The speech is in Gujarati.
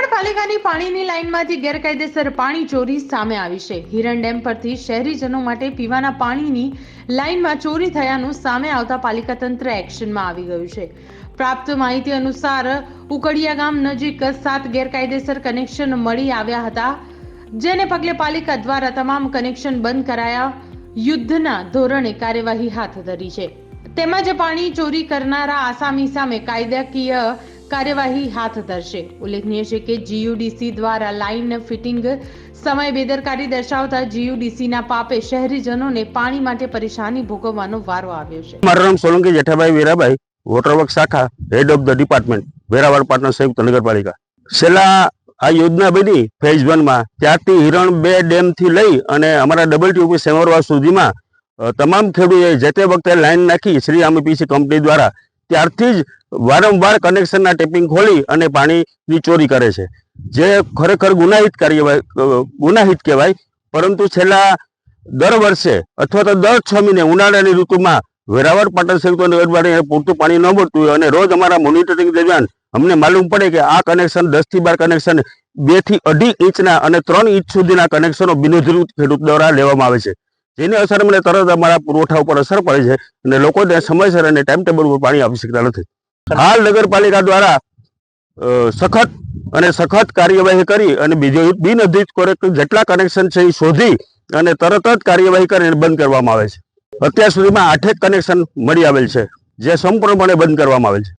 નગરપાલિકાની પાણીની લાઇનમાંથી ગેરકાયદેસર પાણી ચોરી સામે આવી છે. હિરણ ડેમ પરથી શહેરીજનો માટે પીવાના પાણીની લાઇનમાં ચોરી થયાનું સામે આવતા પાલિકા તંત્ર એક્શનમાં આવી ગયું છે. પ્રાપ્ત માહિતી અનુસાર ઉકડિયા ગામ નજીક સાત ગેરકાયદેસર કનેક્શન મળી આવ્યા હતા, જેને પગલે પાલિકા દ્વારા તમામ કનેક્શન બંધ કરાયા. યુદ્ધના ધોરણે કાર્યવાહી હાથ ધરી છે. તેમજ પાણી ચોરી કરનારા આસામી સામે કાયદાકીય કાર્યવાહી હાથ ધરશે. ઉલ્લેખનીય છે કે જીયુડીસી દ્વારા લાઇન ફિટિંગ સમય બેદરકારી દર્શાવતા જીયુડીસીના પાપે શહેરીજનોને પાણી માટે પરેશાની ભોગવવાનો વારો આવ્યો છે. મારું નામ સોલંકી જેઠાભાઈ વેરાભાઈ, વોટરવર્ક શાખા head of the department Veraval Patan સંયુક્ત નગરપાલિકા. છેલ્લા આ યોજના બની ફેઝ વનમાં ત્યારથી હિરણ બે ડેમથી લઈ અને અમારા ડબલ ટ્યુબ સેમરવા સુધીમાં તમામ ખેડૂતોએ જે તે વખતે લાઈન નાખી શ્રી આમીપીસી કંપની દ્વારા, ત્યારથી જ વારંવાર કનેક્શનના ટેપિંગ ખોલી અને પાણીની ચોરી કરે છે. જે ખરેખર ગુનાહિત કાર્યવાહી ગુનાહિત કહેવાય. પરંતુ છેલ્લા દર વર્ષે અથવા તો દર છ મહિને ઉનાળાની ઋતુમાં વેરાવળ પાટણ સંયુક્ત નગરપાલિકાને પૂરતું પાણી ન મળતું હોય અને રોજ અમારા મોનિટરિંગ દરમિયાન અમને માલુમ પડે કે આ કનેક્શન દસથી બાર કનેક્શન બેથી અઢી ઇંચના અને ત્રણ ઇંચ સુધીના કનેક્શનો બિનઅધિકૃત ખેડૂત દ્વારા લેવામાં આવે છે. જેની અસર અમને તરત અમારા પુરવઠા ઉપર અસર પડે છે અને લોકોને સમયસર અને ટાઈમ ટેબલ ઉપર પાણી આપી શકતા નથી. હાલ નગરપાલિકા દ્વારા સખત અને સખત કાર્યવાહી કરી અને બીજો બિનઅધિકૃત જેટલા કનેક્શન છે એ શોધી અને તરત જ કાર્યવાહી કરીને બંધ કરવામાં આવે છે. અત્યાર સુધીમાં આઠેક કનેક્શન મળી આવેલ છે, જે સંપૂર્ણપણે બંધ કરવામાં આવેલ છે.